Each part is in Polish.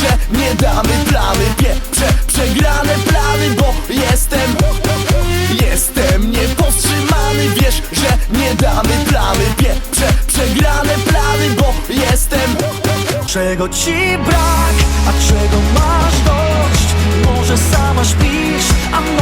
Że nie damy plamy. Pieprze przegrane plany, bo jestem Jestem niepowstrzymany, wiesz, że nie damy plamy. Pieprze przegrane plany, bo jestem. Czego ci brak, a czego masz dość? Może sama śpisz, a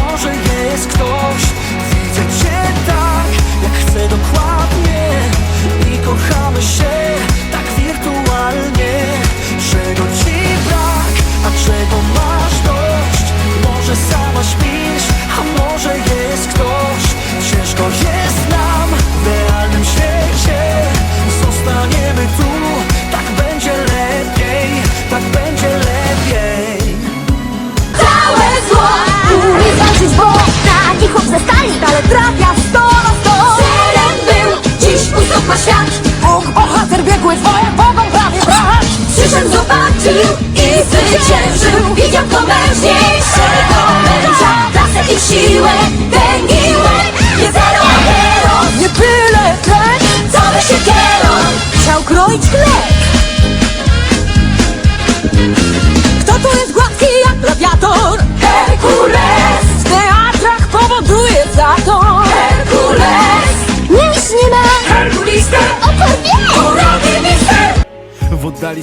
i zwyciężył. Widział to mężniejszego męża Klasę i siłę, tęgiłę. Nie zero, a hero Nie byle ten, co by się kierą Chciał kroić chleb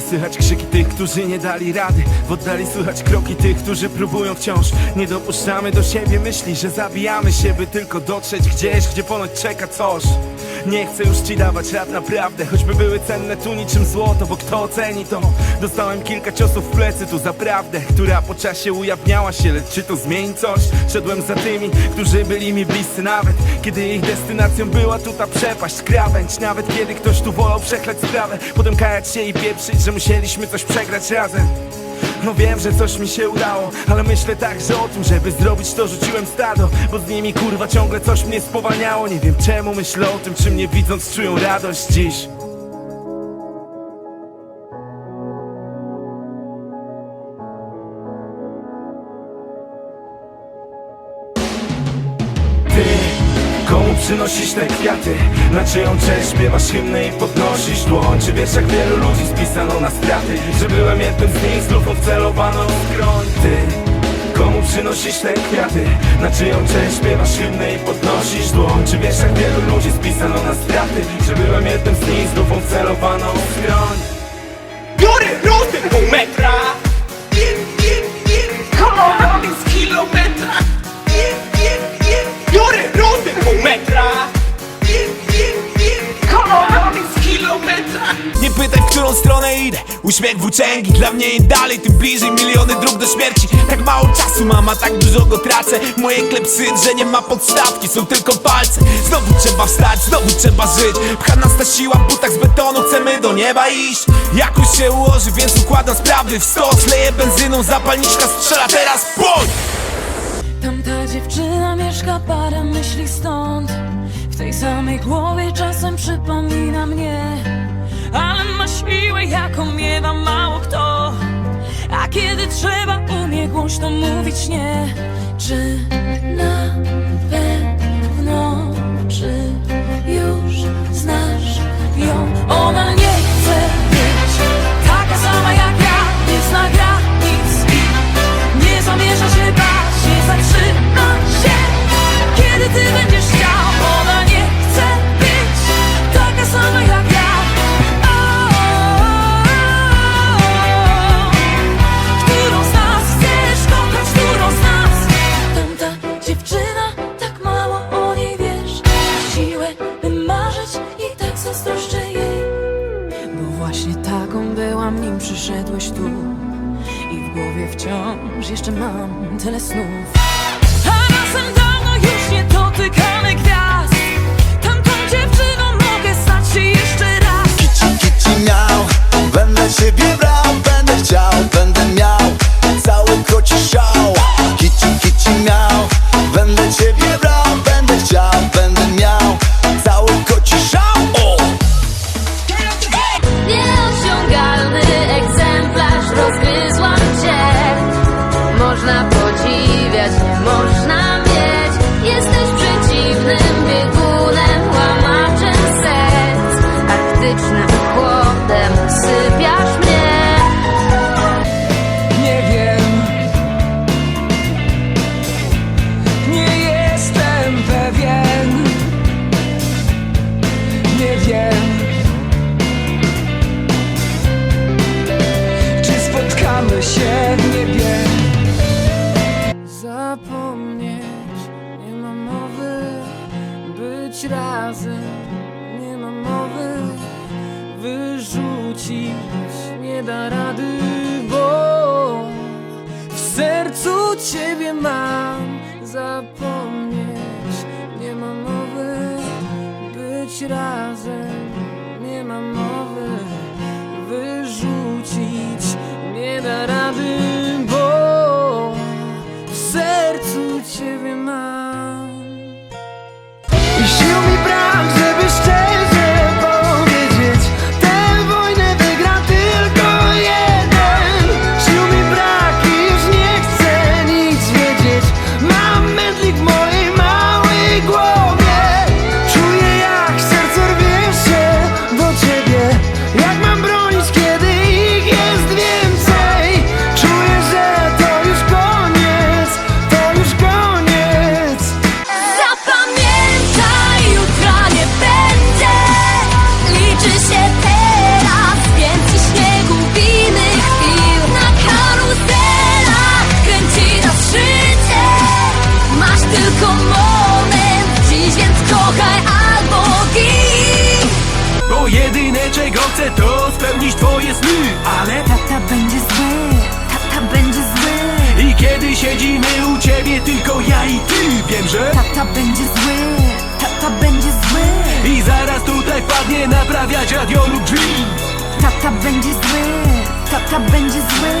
słychać krzyki tych, którzy nie dali rady W oddali słychać kroki tych, którzy próbują wciąż. Nie dopuszczamy do siebie myśli, że zabijamy się By tylko dotrzeć gdzieś, gdzie ponoć czeka coś nie chcę już ci dawać rad naprawdę. Choćby były cenne tu niczym złoto Bo kto oceni to? Dostałem kilka ciosów w plecy tu zaprawdę Która po czasie ujawniała się. Lecz czy to zmieni coś? Szedłem za tymi, którzy byli mi bliscy nawet. Kiedy ich destynacją była tu ta przepaść Krawędź, nawet kiedy ktoś tu wolał przechlać sprawę Potem kajać się i pieprzyć, że musieliśmy coś przegrać razem no wiem, że coś mi się udało Ale myślę także o tym, żeby zrobić to rzuciłem stado Bo z nimi kurwa ciągle coś mnie spowalniało. Nie wiem czemu myślę o tym, czy mnie widząc czują radość dziś przynosisz te kwiaty? Na czyją cześć śpiewasz hymny i podnosisz dłoń Czy wiesz jak wielu ludzi spisano na straty? Że byłem jednym z nich z lufą wcelowaną w skroń Ty, komu przynosisz te kwiaty? Na czyją cześć śpiewasz hymny i podnosisz dłoń Czy wiesz jak wielu ludzi spisano na straty? Że byłem jednym z nich z lufą wcelowaną w skroń Biorę roty pół metra Uśmiech włóczęgi Dla mnie im dalej, tym bliżej. Miliony dróg do śmierci. Tak mało czasu mam, a tak dużo go tracę. Moje klepsy, że nie ma podstawki Są tylko palce. Znowu trzeba wstać, znowu trzeba żyć. Pcha nas ta siła w butach z betonu Chcemy do nieba iść. Jakoś się ułoży, więc układam sprawy w stos Leję benzyną, zapalniczka strzela teraz Boj! Tamta dziewczyna mieszka parę myśli stąd. W tej samej głowie czasem przypomina mnie. Ale siłę jaką miewa mało kto. A kiedy trzeba umie głośno mówić nie Czy na zazdroszczę jej. Bo właśnie taką byłam, nim przyszedłeś tu. I w głowie wciąż jeszcze mam tyle snów. A razem dawno już nie dotykamy gwiazd. Tamtą dziewczyną mogę stać się jeszcze raz. Kici, kici miał Będę ciebie brał, nie można Wyrzucić. Nie da rady Bo w sercu ciebie mam. Zapomnieć nie ma mowy Być razem. Nie ma mowy Wyrzucić. Nie da rady Ale Tata będzie zły, tata będzie zły. I kiedy siedzimy u ciebie tylko ja i ty Wiem, że Tata będzie zły, tata będzie zły. I zaraz tutaj wpadnie naprawiać radio lub drzwi. Tata będzie zły, tata będzie zły.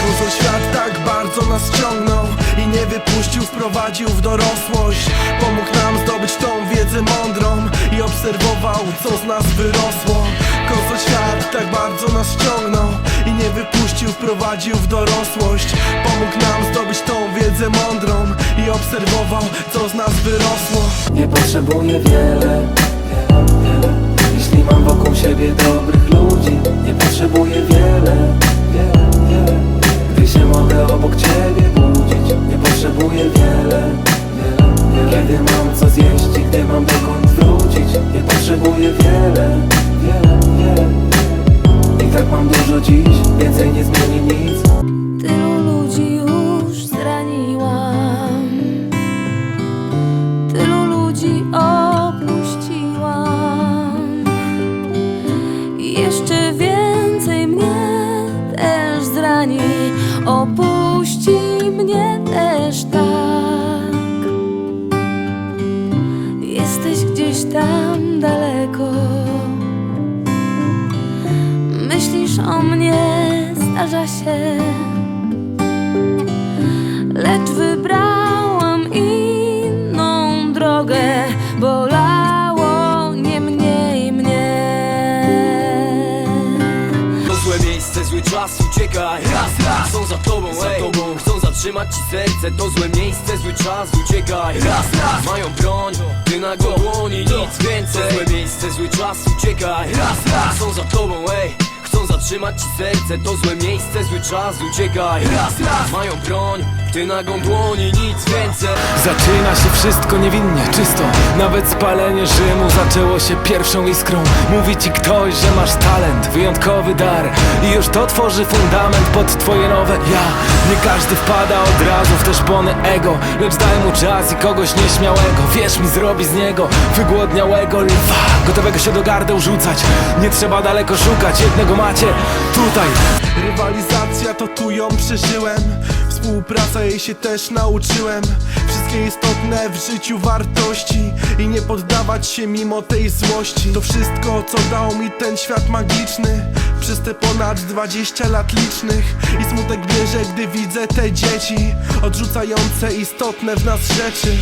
Kozol świat tak bardzo nas ciągnął I nie wypuścił, wprowadził w dorosłość. Pomógł nam zdobyć tą wiedzę mądrą I obserwował, co z nas wyrosło Kozol świat tak bardzo nas ciągnął I nie wypuścił, wprowadził w dorosłość. Pomógł nam zdobyć tą wiedzę mądrą I obserwował, co z nas wyrosło. Nie potrzebuję wiele, wiele, wiele Jeśli mam wokół siebie dobrych ludzi. Nie potrzebuję wiele, wiele, wiele Gdy się mogę obok ciebie budzić. Nie potrzebuję wiele, wiele, wiele Kiedy mam co zjeść i gdy mam dokąd wrócić. Nie potrzebuję wiele, Opuści mnie też tak. Jesteś gdzieś tam daleko. Myślisz o mnie, zdarza się. Lecz wybrałam zatrzymać ci serce To złe miejsce, zły czas, uciekaj. Raz, raz, mają broń Ty na dłoni, nic więcej. To złe miejsce, zły czas, uciekaj. Raz, raz, chcą za tobą, ej Chcą zatrzymać ci serce To złe miejsce, zły czas, uciekaj. Raz, raz, mają broń Ty nagą dłoni, nic więcej. Zaczyna się wszystko niewinnie, czysto. Nawet spalenie Rzymu zaczęło się pierwszą iskrą. Mówi ci ktoś, że masz talent, wyjątkowy dar. I już to tworzy fundament pod twoje nowe ja. Nie każdy wpada od razu w te szpony ego. Lecz daj mu czas i kogoś nieśmiałego. Wierz mi, zrobi z niego wygłodniałego lwa. Gotowego się do gardeł rzucać. Nie trzeba daleko szukać, jednego macie tutaj. Rywalizacja to tu ją przeżyłem. Współpraca jej się też nauczyłem. Wszystkie istotne w życiu wartości I nie poddawać się mimo tej złości. To wszystko co dał mi ten świat magiczny Przez te ponad 20 lat licznych. I smutek bierze gdy widzę te dzieci Odrzucające istotne w nas rzeczy